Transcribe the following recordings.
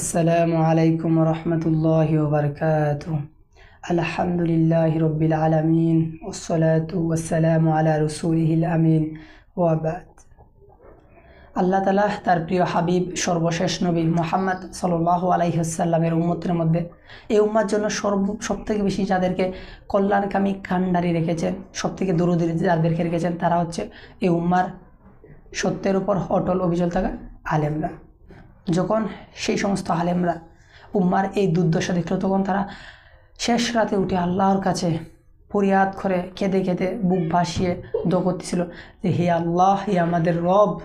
আসসালামু আলাইকুম রহমতুল্লাহ ওবরকাত আলহামদুলিল্লাহ রবিল আলমিন ওসলাত ওসালাম আলা রসুলহিল আমিন ওয়াবাদ আল্লাহ তালা তার প্রিয় হাবিব, সর্বশেষ নবী মোহাম্মদ সাল্লাহ আলাইসাল্লামের উম্মতের মধ্যে এই উম্মার জন্য সর্ব, সবথেকে বেশি যাদেরকে কল্যাণকামী কান্ডারি রেখেছেন, সবথেকে দূরদূরে যাদেরকে রেখেছেন, তারা হচ্ছে এই উম্মার সত্যের উপর অটল অভিযোগ থাকা আলেমরা। যখন সেই সমস্ত আলেমরা উম্মার এই দুর্দশা দেখল, তখন তারা শেষ রাতে উঠে আল্লাহর কাছে ফরিয়াদ করে কেঁদে কেঁদে বুক ভাসিয়ে দো করতেছিল যে, হে আল্লাহ, হে আমাদের রব,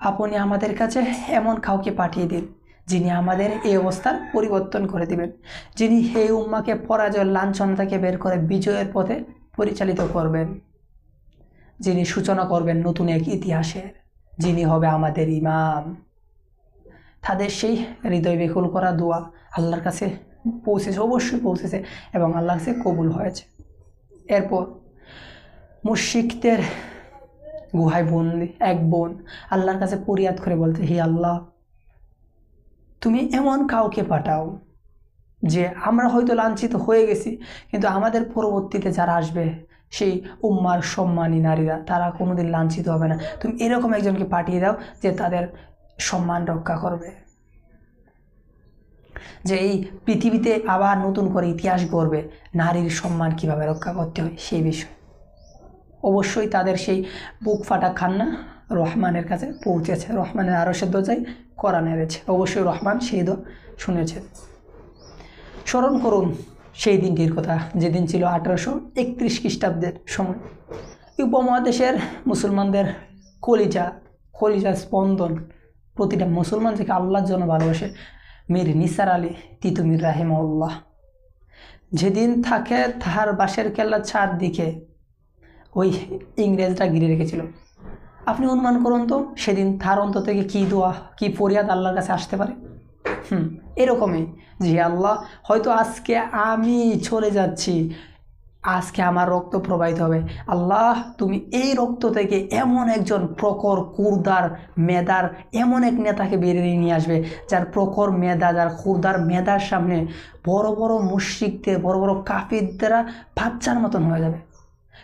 আপনি আমাদের কাছে এমন কাউকে পাঠিয়ে দিন যিনি আমাদের এই অবস্থার পরিবর্তন করে দিবেন, যিনি হে উম্মাকে পরাজয়, লাঞ্ছন থেকে বের করে বিজয়ের পথে পরিচালিত করবেন, যিনি সূচনা করবেন নতুন এক ইতিহাসের, যিনি হবে আমাদের ইমাম। তাদের সেই হৃদয় বেকুল করা দোয়া আল্লাহর কাছে পৌঁছেছে, অবশ্যই পৌঁছেছে এবং আল্লাহর কাছে কবুল হয়েছে। এরপর মুশিকদের গুহায় বন্দি, এক বোন আল্লাহর কাছে পরিয়াদ করে বলতে হি আল্লাহ, তুমি এমন কাউকে পাঠাও যে আমরা হয়তো লাঞ্ছিত হয়ে গেছি, কিন্তু আমাদের পরবর্তীতে যারা আসবে, সেই উম্মার সম্মানী নারীরা, তারা কোনোদিন লাঞ্ছিত হবে না। তুমি এরকম একজনকে পাঠিয়ে দাও যে তাদের সম্মান রক্ষা করবে। যে এই পৃথিবীতে আবার নতুন করে ইতিহাস গড়বে, নারীর সম্মান কীভাবে রক্ষা করতে হয় সেই বিষয়। অবশ্যই তাদের সেই বুক ফাটা খান্না রহমানের কাছে পৌঁছেছে। রহমানের আরও সে দোজাই করা নেড়েছে। অবশ্যই রহমান সেই দো শুনেছেন স্মরণ করুন সেই দিনটির কথা, যেদিন ছিল আঠারোশো একত্রিশ খ্রিস্টাব্দের সময়। উপমহাদেশের মুসলমানদের কলিজা কলিজা স্পন্দন প্রতিটা মুসলমান থেকে আল্লাহর জন্য ভালোবাসে। মীর নিসার আলী, তিতুমির রাহিমউল্লাহ যেদিন থাকে তাহার বাসের কেল্লা চারদিকে ওই ইংরেজরা ঘিরে রেখেছিল। আপনি অনুমান করুন তো, সেদিন তার অন্ত থেকে কী দোয়া, কী ফরিয়াদ আল্লাহর কাছে আসতে পারে? হুম, এরকমই জি আল্লাহ, হয়তো আজকে আমি চলে যাচ্ছি আজকে আমার রক্ত প্রবাহিত হবে। আল্লাহ, তুমি এই রক্ত থেকে এমন একজন প্রখর কুরদার মেদার এমন এক নেতাকে বেরিয়ে নিয়ে আসবে, যার প্রখর মেধা, যার কুরদার মেধার সামনে বড় বড় মুশ্রিকদের, বড় বড় কাফিরদেরা বাচ্চার মতন হয়ে যাবে।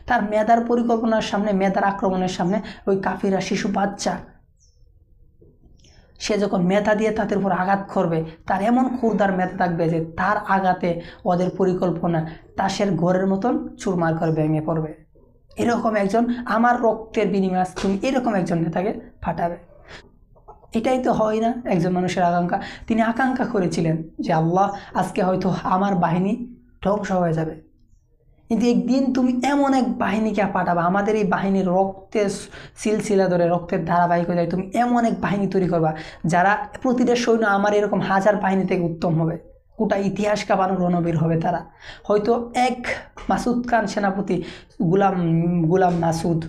তার মেধার পরিকল্পনার সামনে, মেধার আক্রমণের সামনে ওই কাফিরা শিশু বাচ্চা। সে যখন মেধা দিয়ে তাদের উপর আঘাত করবে, তার এমন খুরদার মেধা থাকবে যে তার আঘাতে ওদের পরিকল্পনা তাসের ঘরের মতন চুরমার করে ভেঙে পড়বে। এরকম একজন আমার রক্তের বিনিময় তুমি এরকম একজন নেতাকে ফাটাবে এটাই তো হয় না একজন মানুষের আকাঙ্ক্ষা। তিনি আকাঙ্ক্ষা করেছিলেন যে আল্লাহ আজকে হয়তো আমার বাহিনী ধ্বংস হয়ে যাবে। কিন্তু একদিন তুমি এমন এক বাহিনীকে পাঠাবে। আমাদের এই বাহিনীর রক্তের সিলসিলা ধরে, রক্তের ধারাবাহিকতায় তুমি এমন এক বাহিনী তৈরি করবা, যারা প্রতিটা সৈন্য আমার এরকম হাজার বাহিনী থেকে উত্তম হবে। গোটা ইতিহাস কাঁপানো রণবীর হবে তারা। হয়তো এক মাসুদ খান সেনাপতি, গুলাম গুলাম মাসুদ,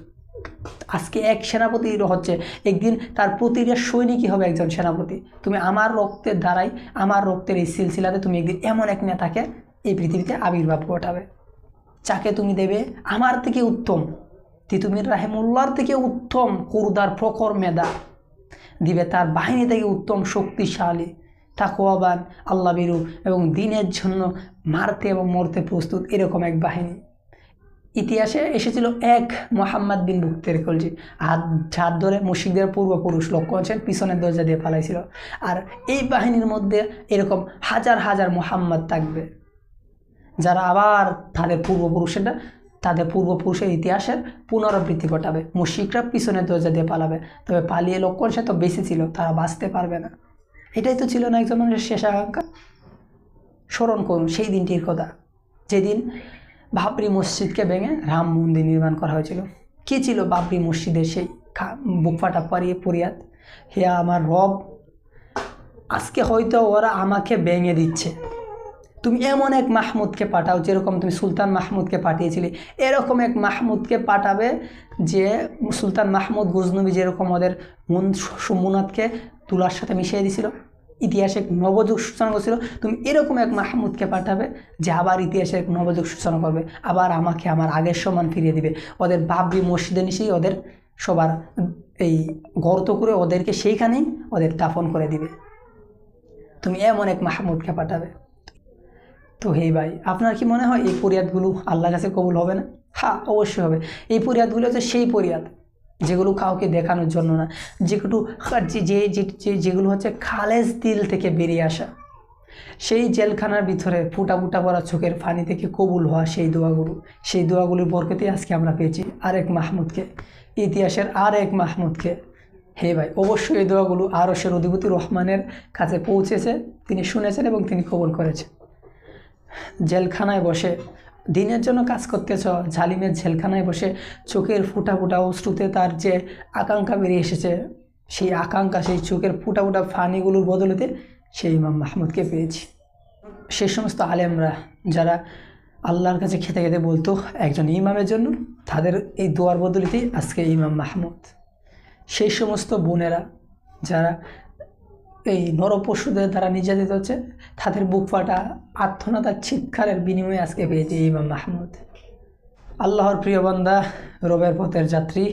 আজকে এক সেনাপতি হচ্ছে, একদিন তার প্রতিটা সৈনিকই হবে একজন সেনাপতি। তুমি আমার রক্তের দ্বারাই আমার রক্তের এই সিলসিলাতে তুমি একদিন এমন এক নেতাকে এই পৃথিবীতে আবির্ভাব ঘটাবে। যাকে তুমি দেবে আমার থেকে উত্তম। তিতুমির রাহেমুল্লার থেকে উত্তম কুরদার প্রখর মেধা। দিবে তার বাহিনী থেকে উত্তম শক্তিশালী তাকোয়াবান আল্লাহ বিরু এবং দিনের জন্য মারতে এবং মরতে প্রস্তুত এরকম এক বাহিনী। ইতিহাসে এসেছিল এক মোহাম্মদ বিন বুক্তের কলজি। হাত ঝাড় ধরে মুশিকদের পূর্বপুরুষ লক্ষ্য আছেন পিছনের দরজা দিয়ে পালাইছিল। আর এই বাহিনীর মধ্যে এরকম হাজার হাজার মোহাম্মদ থাকবে। যারা আবার তাদের পূর্বপুরুষেরা তাদের পূর্বপুরুষের ইতিহাসের পুনরাবৃত্তি ঘটাবে। মুশিকরা পিছনে দরজা দিয়ে পালাবে। তবে পালিয়ে লক্ষণ সে তো বেশি ছিল, তারা বাঁচতে পারবে না। এটাই তো ছিল না একজন মানুষের শেষ আকাঙ্ক্ষা। স্মরণ করুন, সেই দিনটির কথা। যেদিন বাবরি মসজিদকে ভেঙে রাম মন্দির নির্মাণ করা হয়েছিল। কী ছিল বাবরি মসজিদের সেই বুক ফাটা পারিয়ে পরিয়াত? হে আমার রব, আজকে হয়তো ওরা আমাকে ভেঙে দিচ্ছে। তুমি এমন এক মাহমুদকে পাঠাও যেরকম তুমি সুলতান মাহমুদকে পাঠিয়েছিলে। এরকম এক মাহমুদকে পাঠাবে যে সুলতান মাহমুদ গুজনবী যেরকম ওদের মুন মুনাদকে তুলার সাথে মিশিয়ে দিছিল ইতিহাসে এক নবযুগ সূচনা করছিল, তুমি এরকম এক মাহমুদকে পাঠাবে যে আবার ইতিহাসে এক নবযুগ সূচনা করবে, আবার আমাকে আমার আগের সমান ফিরিয়ে দিবে। ওদের বাবরি মসজিদে নিশেই ওদের সবার এই গর্ত করে ওদেরকে সেইখানেই ওদের দাফন করে দিবে। তুমি এমন এক মাহমুদকে পাঠাবে। তো হে ভাই, আপনার কি মনে হয় এই পরিয়াদগুলো আল্লাহর কাছে কবুল হবে না? হ্যাঁ অবশ্যই হবে। এই পরিয়াদগুলো হচ্ছে সেই পরিয়াদ যেগুলো কাউকে দেখানোর জন্য না। যেগুলো যে যেগুলো হচ্ছে খালেজ দিল থেকে বেরিয়ে আসা। সেই জেলখানার ভিতরে ফুটা ফুটা পড়া চোখের ফানি থেকে কবুল হওয়া সেই দোয়াগুলো। সেই দোয়াগুলোর বরকতে আজকে আমরা পেয়েছি আরেক মাহমুদকে। ইতিহাসের আর এক মাহমুদকে। হে ভাই, অবশ্যই এই দোয়াগুলো সে রদিবতী রহমানের কাছে পৌঁছেছে। তিনি শুনেছেন এবং তিনি কবুল করেছেন। জেলখানায় বসে। দিনের জন্য কাজ করতেছ ঝালিমের জেলখানায় বসে চোখের ফুটা ফুটা অশ্রুতে তার যে আকাঙ্ক্ষা বেরিয়ে এসেছে, সেই আকাঙ্ক্ষা, সেই চোখের ফুটা ফুটা ফানিগুলোর বদলেতে সেই ইমাম মাহমুদকে পেয়েছি। সেই সমস্ত আলেমরা যারা আল্লাহর কাছে খেতে খেতে বলতো, একজন ইমামের জন্য, তাদের এই দোয়ার বদলিতেই আজকে ইমাম মাহমুদ। সেই সমস্ত বোনেরা যারা এই নরপশুদের দ্বারা নির্যাতিত হচ্ছে, তাদের বুক ফাটা আর্থনাতার চিৎকারের বিনিময়ে আজকে পেয়েছে ইমাম মাহমুদ। আল্লাহর প্রিয় বান্দা, রবের পথের যাত্রী,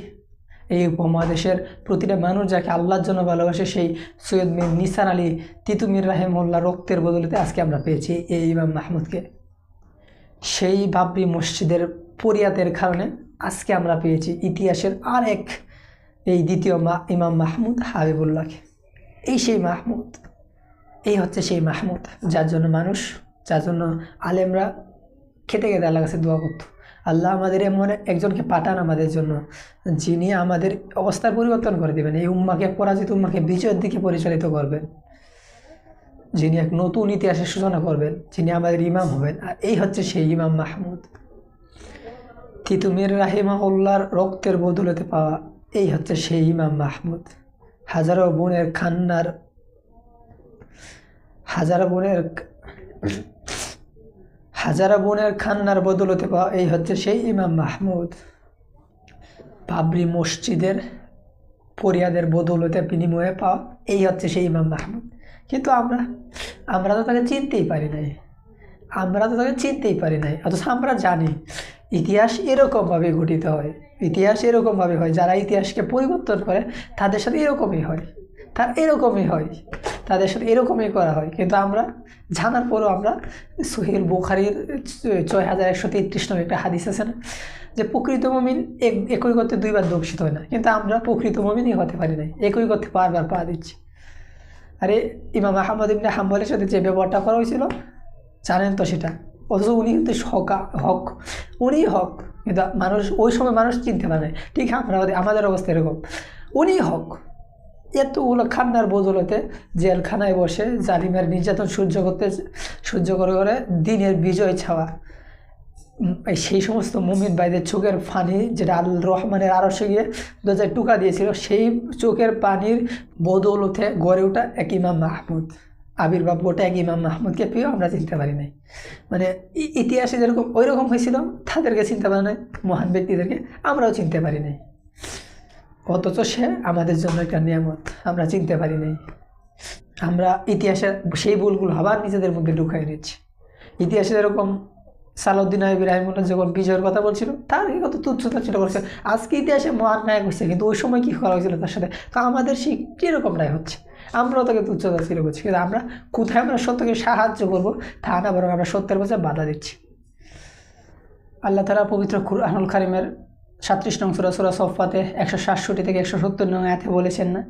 এই উপমহাদেশের প্রতিটা মানুষ যাকে আল্লাহর জন্য ভালোবাসে, সেই সৈয়দ মীর নিসার আলী তিতুমির রাহেমুল্লাহ রক্তের বদলেতে আজকে আমরা পেয়েছি এই ইমাম মাহমুদকে। সেই বাবরি মসজিদের পরিয়াতের কারণে আজকে আমরা পেয়েছি ইতিহাসের আর এক এই দ্বিতীয় ইমাম মাহমুদ হাবিবুল্লাহকে। এই সেই মাহমুদ। এই হচ্ছে সেই মাহমুদ, যার জন্য মানুষ, যার জন্য আলেমরা খেতে খেতে আল্লাহ কাছে দোয়া করতো। আল্লাহ আমাদের এমন একজনকে পাঠান আমাদের জন্য, যিনি আমাদের অবস্থার পরিবর্তন করে দেবেন, এই উম্মাকে, পরাজিত উম্মাকে বিজয়ের দিকে পরিচালিত করবেন। যিনি এক নতুন ইতিহাসের সূচনা করবেন, যিনি আমাদের ইমাম হবেন, আর এই হচ্ছে সেই ইমাম মাহমুদ। তিতুমির রাহিমাহুল্লার রক্তের বদলতে পাওয়া, এই হচ্ছে সেই ইমাম মাহমুদ। হাজারো বোনের খান্নার হাজারো বোনের হাজারো বোনের খান্নার বদলতে পাওয়া এই হচ্ছে সেই ইমাম মাহমুদ। বাবরি মসজিদের পরিয়াদের বদৌলতে বিনিময়ে পাওয়া এই হচ্ছে সেই ইমাম মাহমুদ। কিন্তু আমরা আমরা তো তাকে চিনতেই পারি নাই। আমরা তো তাকে চিনতেই পারি নাই। অথচ আমরা জানি ইতিহাস এরকমভাবে গঠিত হয়। ইতিহাস এরকমভাবে হয়, যারা ইতিহাসকে পরিবর্তন করে, তাদের সাথে এরকমই হয়। তার এরকমই হয়, তাদের সাথে এরকমই করা হয়। কিন্তু আমরা, জানার পরেও আমরা সোহেল বুখারির ছয় হাজার একশো তেত্রিশ নম্বর একটা হাদিস আছে না, যে প্রকৃত মমিন এক, একই করতে দুইবার দূষিত হয় না। কিন্তু আমরা প্রকৃত মমিনই হতে পারি না একই করতে বারবার পা দিচ্ছি। আরে, ইমাম আহমদ ইবনে হাম্বলের সাথে যে ব্যবহারটা করা হয়েছিল, জানেন তো সেটা। অথচ উনি কিন্তু হকা হক। উনি হক। কিন্তু মানুষ, ওই সময় মানুষ চিনতে পারে। ঠিক আমরা আমাদের অবস্থা এরকম। উনি হক। এতগুলো খান্নার বদলতে জেলখানায় বসে জালিমের নির্যাতন সহ্য করতে, সহ্য করে করে দিনের বিজয় ছাওয়া। সেই সমস্ত মুমিন ভাইদের চোখের পানি যেটা আল রহমানের আরসে গিয়ে দরজায় টুকা দিয়েছিল, সেই চোখের পানির বদৌলতে গড়ে ওঠা এক ইমাম মাহমুদ। আবির্ভাব গোটা এক ইমাম মাহমুদকে পেয়েও আমরা চিনতে পারি নাই। মানে ইতিহাসে যেরকম ওই রকম হয়েছিল, তাদেরকে চিনতে পারি নাই, মহান ব্যক্তিদেরকে আমরাও চিনতে পারি নাই। অথচ সে আমাদের জন্য একটা নিয়ামত, আমরা চিনতে পারি নাই। আমরা ইতিহাসের সেই ভুলগুলো আবার নিজেদের মধ্যে ঢুকাই নিচ্ছি। ইতিহাসে যেরকম সালাউদ্দিন আইব রাহিমুল্লাহ যখন বিজয়ের কথা বলছিল, তার কত তুচ্ছতা ছিল করছে আজকে ইতিহাসে মহান নায়ক হচ্ছে কিন্তু ওই সময় কী করা হয়েছিল তার সাথে? তো আমাদের সেই কীরকম রায় হচ্ছে? আমরাও তাকে তুচ্ছতা ছিল করছি কিন্তু আমরা কোথায় আমরা সত্যকে সাহায্য করবো তা না বরং আমরা সত্যের কাছে বাধা দিচ্ছি আল্লাহ তালা পবিত্র কুরআনুল কারিমের সাতত্রিশ নং সুরা সুরা সফাতে একশো সাতষট্টি থেকে একশো সত্তর নং আয়াতে বলেছেন না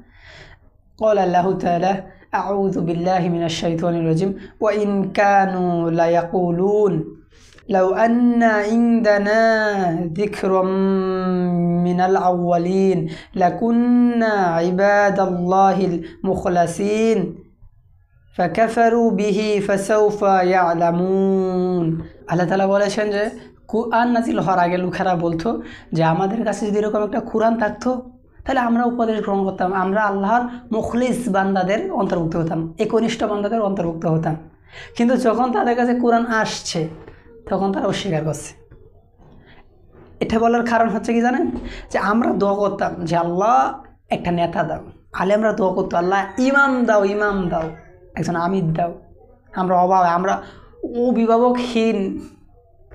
قال الله تعالى أعوذ بالله من الشيطان الرجيم وإن كانوا ليقولون লাউ আন্না ইংদানা দিখরম মিনাল আউ্বালিন লাকুন্না ইবাদাল্লাহিল মুখলাসিন ফাকাফারু বিহি ফাসাউফা ইয়ালামুন আল্লাহ তালা বলেছেন যে, কুরআন নাজিল হওয়ার আগে লোকেরা বলতো যে, আমাদের কাছে যদি এরকম একটা কোরআন থাকতো, তাহলে আমরা উপদেশ গ্রহণ করতাম, আমরা আল্লাহর মুখলিস বান্দাদের অন্তর্ভুক্ত হতাম, একনিষ্ঠ বান্দাদের অন্তর্ভুক্ত হতাম। কিন্তু যখন তাদের কাছে কোরআন আসছে তখন তারা অস্বীকার করছে। এটা বলার কারণ হচ্ছে কি জানেন? যে আমরা দোয়া করতাম যে আল্লাহ একটা নেতা দাও। আলে আমরা দোয়া করতো, আল্লাহ ইমাম দাও ইমাম দাও, একজন আমির দাও। আমরা অভাব আমরা অভিভাবকহীন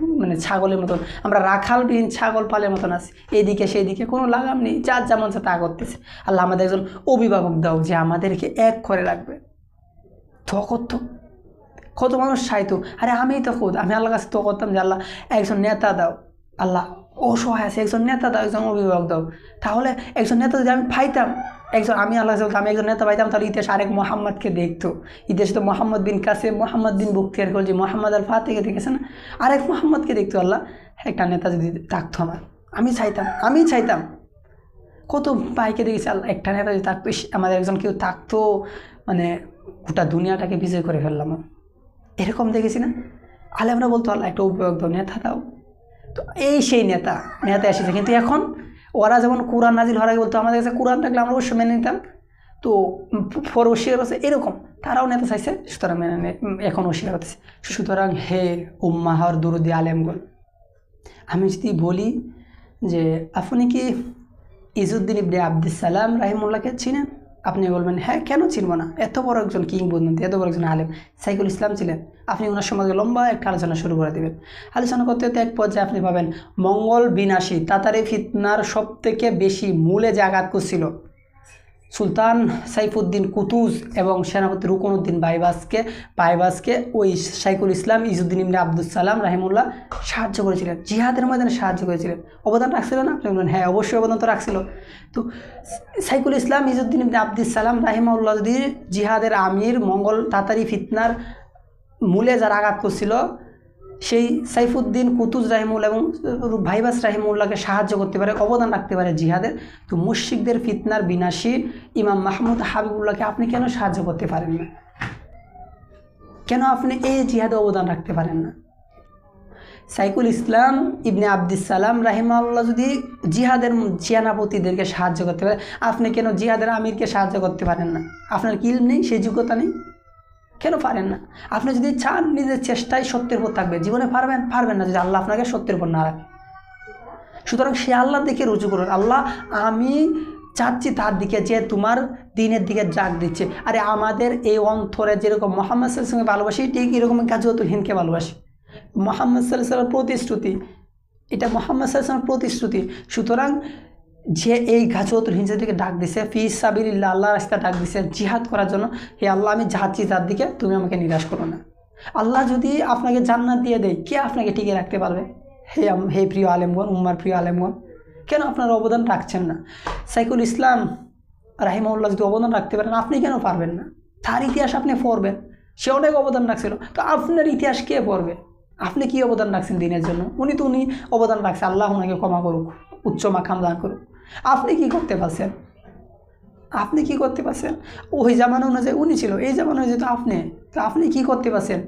মানে ছাগলের মতন, আমরা রাখালবিহীন ছাগল পালের মতন আছি। এদিকে সেদিকে কোনো লাগাম নেই, যার যেমন সে তা করতেছে। আল্লাহ আমাদের একজন অভিভাবক দাও যে আমাদেরকে এক করে রাখবে। তো করতো। কত মানুষ চাইতো আরে আমি তো খুদ আমি আল্লাহ কাছে তো করতাম যে আল্লাহ একজন নেতা দাও। আল্লাহ অসহায় আছে একজন নেতা দাও একজন অভিভাবক দাও। তাহলে একজন নেতা যদি আমি পাইতাম একজন আমি আল্লাহ কাছে বলতাম, আমি একজন নেতা পাইতাম তাহলে ইতিহাস আরেক মোহাম্মদকে দেখতো। ইতিহাসে তো মোহাম্মদ বিন কাসে মোহাম্মদ বিন বক্তিয়ার করছে মোহাম্মদ আল ফাতেকে দেখেছে না? আরেক মোহাম্মদকে দেখতো আল্লাহ একটা নেতা যদি থাকতো আমার আমি চাইতাম আমি চাইতাম। কত বাইকে দেখেছি আল্লাহ একটা নেতা যদি থাকতো আমাদের একজন কেউ থাকতো মানে গোটা দুনিয়াটাকে বিজয় করে ফেললাম। এরকম দেখেছি না? আলেমরা বলতো, আল্লাহ, একটা উপযোগ দাও, নেতা দাও। তো এই সেই নেতা নেতা এসেছে। কিন্তু এখন ওরা যেমন কোরআন নাজিল হওয়ার আগে বলতো, আমাদের কাছে কোরআন থাকলে আমরা অবশ্যই মেনে নিতাম। তো পর অস্বীকার করছে এরকম, তারাও নেতা চাইছে, সুতরাং মেনে এখন অস্বীকার করতেছে। সুতরাং হে উম্মাহর দুরুদি আলেমগণ, আমি যদি বলি যে, আপনি কি ইজুদ্দিন ইবনে আব্দুল সালাম রাহিমুল্লাহকে চিনেন? আপনি বলবেন হ্যাঁ কেন চিনব না? এত বড় একজন কিংবদন্তি, এত বড় একজন আলেম, সাইকুল ইসলাম ছিলেন। আপনি ওনার সম্পর্কে লম্বা একটা আলোচনা শুরু করে দেবেন। আলোচনা করতে করতে এক পর্যায়ে আপনি পাবেন, মঙ্গল বিনাশী, তাতারি ফিতনার সবথেকে বেশি মূলে যে আঘাত করছিল সুলতান সাইফুদ্দিন কুতুজ এবং সেনাপতি রুকনুদ্দিন বাইবাসকে বাইবাসকে ওই সাইকুল ইসলাম ইজুদ্দিন ইমনে আব্দুল সালাম রাহিমুল্লাহ সাহায্য করেছিলেন। জিহাদের ময়দানে সাহায্য করেছিলেন। অবদান রাখছিল না? হ্যাঁ অবশ্যই অবদান তো রাখছিল। তো সাইকুল ইসলাম ইজুদ্দিন ইমনে আব্দুল সালাম রাহিমাউল্লাহ যদি জিহাদের আমির, মঙ্গল তাতারি ফিতনার মূলে যারা আঘাত করছিল সেই সাইফুদ্দিন, কুতুজ রাহিমুল্লাহ এবং ভাইবাস রাহিমুল্লাহকে সাহায্য করতে পারে, অবদান রাখতে পারে জিহাদের। তো মুশিকদের ফিতনার বিনাশী ইমাম মাহমুদ হাবিবুল্লাহকে আপনি কেন সাহায্য করতে পারেন না? কেন আপনি এই জিহাদে অবদান রাখতে পারেন না? সাইকুল ইসলাম ইবনে আব্দুস সালাম রাহিমাল্লাহ যদি জিহাদের সেনাপতিদেরকে সাহায্য করতে পারে, আপনি কেন জিহাদের আমিরকে সাহায্য করতে পারেন না? আপনার কি নেই? সেই যোগ্যতা নেই? কেন পারেন না? আপনি যদি চান নিজের চেষ্টায় সত্যের উপর থাকবে জীবনে পারবেন পারবেন না যদি আল্লাহ আপনাকে সত্যের উপর না রাখে। সুতরাং সে আল্লাহ দিকে রুজু করুন। আল্লাহ, আমি চাচ্ছি তার দিকে যে তোমার দিনের দিকে জাগ দিচ্ছে। আরে আমাদের এই অন্তরে যেরকম মোহাম্মদ সাল্লাহ সঙ্গে ভালোবাসি, ঠিক এরকম কাজুয়াতুল হিন্দকে ভালোবাসি। মোহাম্মদ সাল্লাহ প্রতিশ্রুতি, এটা মোহাম্মদ সাল্লামের প্রতিশ্রুতি। সুতরাং যে এই গাজওয়াতুল হিংসা দিকে ডাক দিছে, ফি সাবিল্লা আল্লাহ রাস্তা ডাক দিছে জিহাদ করার জন্য, হে আল্লাহ, আমি যাচ্ছি তার দিকে, তুমি আমাকে নিরাশ করো না। আল্লাহ যদি আপনাকে জান্নাত দিয়ে দেয়, কে আপনাকে টিকে রাখতে পারবে? হে হে প্রিয় আলেমগণ, উম্মার প্রিয় আলেমগণ, কেন আপনার অবদান রাখছেন না? সাইকুল ইসলাম রাহিমউল্লাহ যদি অবদান রাখতে পারেন, আপনি কেন পারবেন না? তার ইতিহাস আপনি পড়বেন, সে অনেক অবদান রাখছিল। তো আপনার ইতিহাস কে পড়বে? আপনি কি অবদান রাখছেন দিনের জন্য? উনি তো উনি অবদান রাখছে, আল্লাহ ওনাকে ক্ষমা করুক, উচ্চ মাখাম দান করুক। আপনি কি করতে পারছেন? আপনি কি করতে পারছেন? ওই জামানা অনুযায়ী উনি ছিল, এই জামানা অনুযায়ী তো আপনি। তো আপনি কি করতে পারছেন?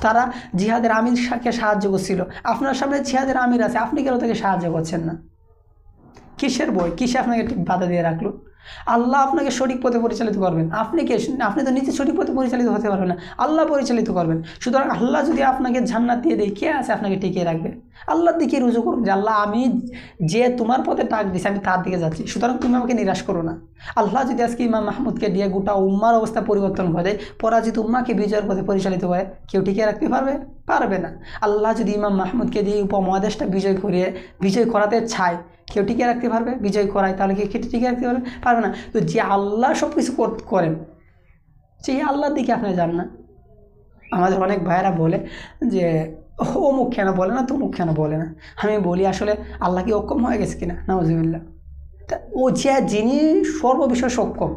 তারা জিহাদের আমিরকে সাহায্য করছিল। আপনার সামনে জিহাদের আমির আছে, আপনি কেন তাকে সাহায্য করছেন না? কিসের বই? কিসে আপনাকে ঠিক বাধা দিয়ে রাখল? আল্লাহ আপনাকে সঠিক পথে পরিচালিত করবেন। আপনি কে? আপনি তো নিজে সঠিক পথে পরিচালিত হতে পারবেন না। আল্লাহ পরিচালিত করবেন। সুতরাং আল্লাহ যদি আপনাকে জান্নাত দিয়ে দেয়, কে আছে আপনাকে টিকিয়ে রাখবে? আল্লাহর দিকে রুজু করুন, যে আল্লাহ আমি যে তোমার পথে ডাক দিছি, আমি তার দিকে যাচ্ছি। সুতরাং তুমি আমাকে নিরাশ করো না। আল্লাহ যদি আজকে ইমাম মাহমুদকে দিয়ে গোটা উম্মার অবস্থা পরিবর্তন করে পরাজিত উম্মাকে বিজয়ের পথে পরিচালিত করে, কেউ টিকিয়ে রাখতে পারবে? পারবে না। আল্লাহ যদি ইমাম মাহমুদকে দিয়ে উপমহাদেশটা বিজয় করিয়ে, বিজয় করাতে চায়, কেউ টিকে রাখতে পারবে? বিজয় করায়, তাহলে কি কেটে টিকে রাখতে পারবে? পারবে না। তো যে আল্লাহ সব কিছু করেন, সেই আল্লাহর দিকে আপনি যান না। আমাদের অনেক ভাইয়েরা বলে যে ও মুখ কেন বলে না তো মুখ কেন বলে না? আমি বলি, আসলে আল্লাহ কি অক্ষম হয়ে গেছে কিনা? নজুবিল্লা তা ও যে যিনি সর্ববিষয় সক্ষম,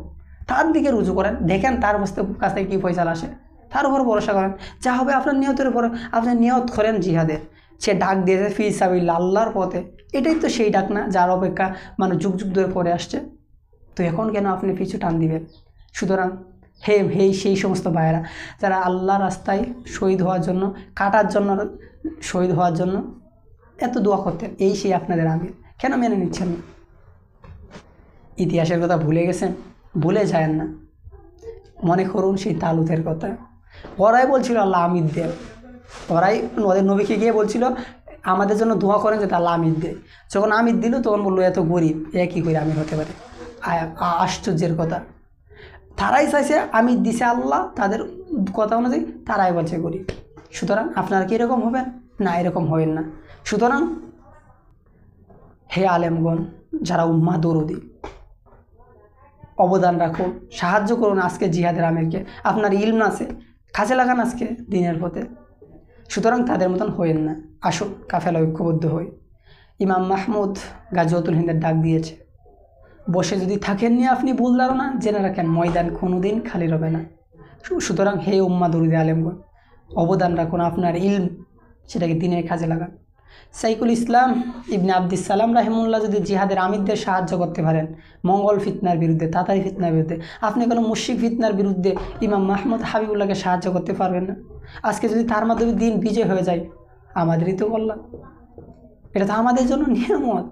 তার দিকে রুজু করেন। দেখেন তার কাছ থেকে কী পয়সা আসে। তার উপর ভরসা করেন। যা হবে আপনার নিয়তের উপর। আপনি নিয়ত করেন জিহাদের। সে ডাক দিয়েছে, ফি সাবিল্লা আল্লাহর পথে। এটাই তো সেই ডাক না, যার অপেক্ষা মানে যুগ যুগ ধরে পরে আসছে। তো এখন কেন আপনি পিছু টান দিবেন? সুতরাং হে হে সেই সমস্ত ভাইয়েরা, যারা আল্লাহ রাস্তায় শহীদ হওয়ার জন্য, কাটার জন্য শহীদ হওয়ার জন্য এত দোয়া করতেন, এই সেই আপনাদের আমির। কেন মেনে নিচ্ছেন না? ইতিহাসের কথা ভুলে গেছেন? ভুলে যায় না। মনে করুন সেই তালুতের কথা। ওরাই বলছিল, আল্লাহ আমির দেব ওরাই ওদের নবীকে গিয়ে বলছিল, আমাদের জন্য দোয়া করেন যে আল্লাহ আমির দেয় যখন আমির দিল, তখন বলল, এত গরিব, এ কী করে আমির হতে পারে? আশ্চর্যের কথা। তারাই চাইছে, আমি দিছে আল্লাহ, তাদের কথা অনুযায়ী তারাই বলছে করি সুতরাং আপনারা কি এরকম হবেন? না, এরকম হবেন না। সুতরাং হে আলেমগণ, যারা উম্মা দরদি অবদান রাখুন, সাহায্য করুন আজকে জিহাদের আমিরকে। আপনার ইলম আছে, কাজে লাগান আজকে দিনের পথে। সুতরাং তাদের মতন হইেন না। আসুন, কাফেলা ঐক্যবদ্ধ হই। ইমাম মাহমুদ গাজওয়াতুল হিন্দের ডাক দিয়েছে। বসে যদি থাকেন নিয়ে আপনি, ভুল ধারণা। জেনে রাখেন, ময়দান কোনোদিন খালি রবে না। সুতরাং হে উম্মা দরুদে আলেমগণ, অবদান রাখুন আপনার ইলম, সেটাকে দিনের কাজে লাগান। সাইকুল ইসলাম ইবনে আব্দিস সালাম রাহিমুল্লাহ যদি জিহাদের আমিরদের সাহায্য করতে পারেন, মঙ্গল ফিতনার বিরুদ্ধে তাতারি ফিতনার বিরুদ্ধে, আপনি কোনো মুশিক ফিতনার বিরুদ্ধে ইমাম মাহমুদ হাবিবুল্লাহকে সাহায্য করতে পারবেন না। আজকে যদি তার মাধ্যমে দিন বিজয় হয়ে যায়, আমাদেরই তো কল্যাণ। এটা তো আমাদের জন্য নিয়ামত।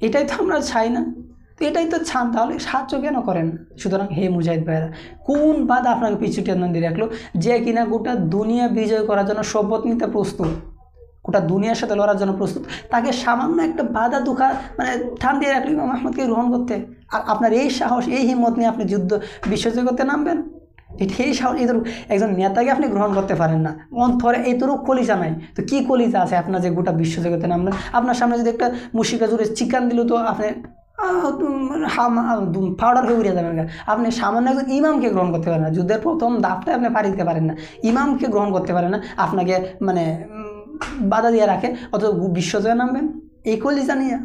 এটাই তো আমরা চাই না। তো এটাই তো ছান তাহলে সাহায্য কেন করেন? সুতরাং হে মুজাহিদ ভাইরা কোন বাধা আপনাকে পিছু দিয়ে রাখল যে কিনা গোটা দুনিয়া বিজয় করার জন্য শপথ নিতে প্রস্তুত? গোটা দুনিয়ার সাথে লড়ার জন্য প্রস্তুত। তাকে সামান্য একটা বাধা, দুঃখা মানে ঠান দিয়ে রাখল ইমাম আহমদকে গ্রহণ করতে। আর আপনার এই সাহস, এই হিম্মত নিয়ে আপনি যুদ্ধ বিশ্বজয় নামবেন? এটা এই সাহস এদের একজন নেতাকে আপনি গ্রহণ করতে পারেন না। অন্তরে এইতরু কলিজা নাই। তো কী কলিজা আছে আপনার যে গোটা বিশ্ব জগতে নামলেন? আপনার সামনে যদি একটা মুশিকা জুড়ে চিকান দিল, তো আপনি পাউডার হয়ে উড়িয়ে যাবেন আপনি সামান্য একজন ইমামকে গ্রহণ করতে পারেন না। যুদ্ধের প্রথম দাপটা আপনি পাড়ি দিতে পারেন না। ইমামকে গ্রহণ করতে পারেন না। আপনাকে মানে বাধা দিয়ে রাখে। অত বিশ্বজয়ে নামবেন? এই কলিজা নিয়ে।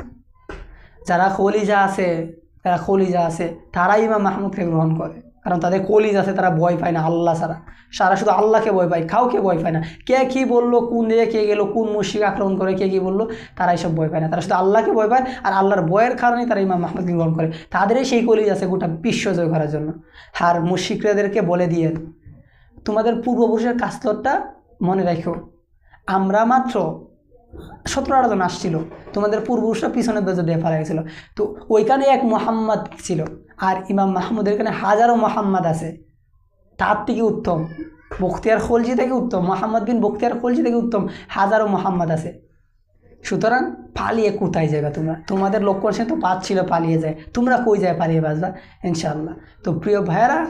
যারা কলিজা আছে, যারা কলিজা আছে, তারাই ইমাম মাহমুদকে গ্রহণ করে। কারণ তাদের কলিজ আছে, তারা ভয় পায় না আল্লাহ ছাড়া। সারা শুধু আল্লাহকে ভয় পায়, কাউকে ভয় পায় না। কে কী বলল, কোন দিকে কে গেলো, কোন মুশিক আক্রমণ করে, কে কী বলল, তারা এইসব ভয় পায় না। তারা শুধু আল্লাহকে ভয় পায় আর আল্লাহর ভয়ের কারণেই তারা ইমাম মাহমুদকে গ্রহণ করে। তাদেরই সেই কলিজ আছে গোটা বিশ্ব জয় করার জন্য। আর মুশিকরাদেরকে বলে দিয়ে, তোমাদের পূর্বপুরুষের কাস্তরটা মনে রাখো। আমরা মাত্র সতেরো আঠারো জন আসছিল। তোমাদের পূর্বপুরুষরা পিছনের বেজে দিয়ে ফেলা গেছিল। তো ওইখানে এক মোহাম্মদ ছিল আর ইমাম মাহমুদের এখানে হাজারো মোহাম্মদ আছে। তার থেকে উত্তম। বখতিয়ার খলজি থেকে উত্তম। মোহাম্মদ বিন বখতিয়ার খলজি থেকে উত্তম। হাজারো মোহাম্মদ আছে। সুতরাং পালিয়ে কোথায় যাবে তোমরা? তোমাদের লক্ষ্য সে তো ছিল পালিয়ে যায়। তোমরা কই যায় পালিয়ে বাঁচবা? ইনশাআল্লাহ। তো প্রিয় ভাইয়েরা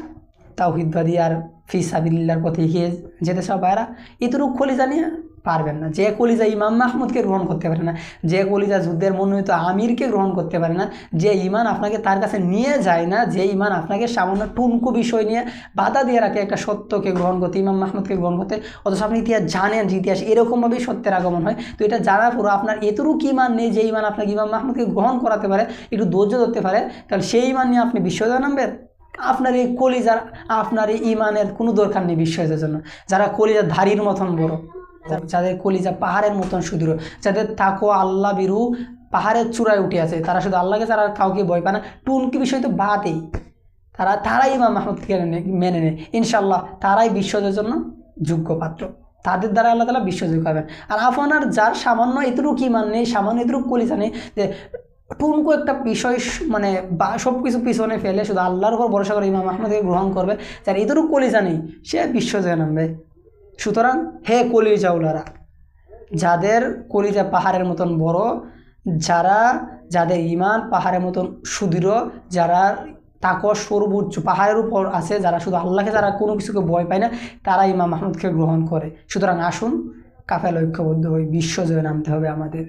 তাওহিদবাদী আর ফি সাবিল্লার পথে এগিয়ে যেতে সব ভাইয়েরা, এতটুকু কলিজা নিয়ে পারবেন না। যে কলিজা ইমাম মাহমুদকে গ্রহণ করতে পারে না, যে কলিজা যুদ্ধের মনোনীত আমিরকে গ্রহণ করতে পারে না, যে ইমান আপনাকে তার কাছে নিয়ে যায় না, যে ইমান আপনাকে সামান্য টুনকু বিষয় নিয়ে বাধা দিয়ে রাখে একটা সত্যকে গ্রহণ করতে, ইমাম মাহমুদকে গ্রহণ করতে। অথচ আপনি ইতিহাস জানেন যে ইতিহাস এরকমভাবেই সত্যের আগমন হয়। তো এটা জানা পুরো আপনার এতটুকু ইমান নেই যে ইমান আপনাকে ইমাম মাহমুদকে গ্রহণ করাতে পারে, একটু ধৈর্য ধরতে পারে, তাহলে সেই ইমান নিয়ে আপনি বিশ্বজয় নামবেন? আপনার এই কলিজার, আপনার এই ইমানের কোনো দরকার নেই বিশ্বাসের জন্য। যারা কলিজার ধারির মতন বড়। যাদের কলিজা পাহাড়ের মতন সুদৃঢ় যাদের তাকো আল্লাহ বিরু পাহাড়ের চূড়ায় উঠে আছে, তারা শুধু আল্লাহকে আর কাউকে ভয় পায় না। টুনকি বিষয় তো বাদেই। তারা, তারাই ইমাম মাহমুদকে মেনে নেয়। ইনশাল্লাহ তারাই বিশ্বজয়ের জন্য যোগ্য পাত্র। তাদের দ্বারা আল্লাহ তালা বিশ্বজয় করবেন আর আপনার যার সামান্য এতটুকু ইমান নেই, সামান্য এতটুকু কলিজা নেই, যে টুনকু একটা বিষয় মানে বা সব কিছু পিছনে ফেলে শুধু আল্লাহর উপর ভরসা করে ইমাম আহমদকে গ্রহণ করবে, যার এতটুকু কলিজা নেই, সে বিশ্বজয় নামবে সুতরাং হে কলিজাউলারা যাদের কলিজা পাহাড়ের মতন বড়, যারা, যাদের ইমান পাহাড়ের মতন সুদৃঢ়, যারা তাকর সর্বোচ্চ পাহাড়ের উপর আছে, যারা শুধু আল্লাহকে, যারা কোনো কিছুকে ভয় পায় না, তারা ইমাম মাহমুদকে গ্রহণ করে। সুতরাং আসুন, কাফেল ঐক্যবদ্ধ হয়ে বিশ্বজয়ে নামতে হবে আমাদের।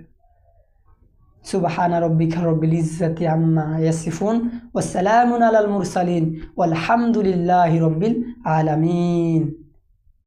সুবহান রব্বিকা রব্বিল ইজ্জাতি আম্মা ইয়াসিফুন সালামুন আলাল মুরসালিন ও ওয়ালহামদুলিল্লাহি রব্বিল আলামিন।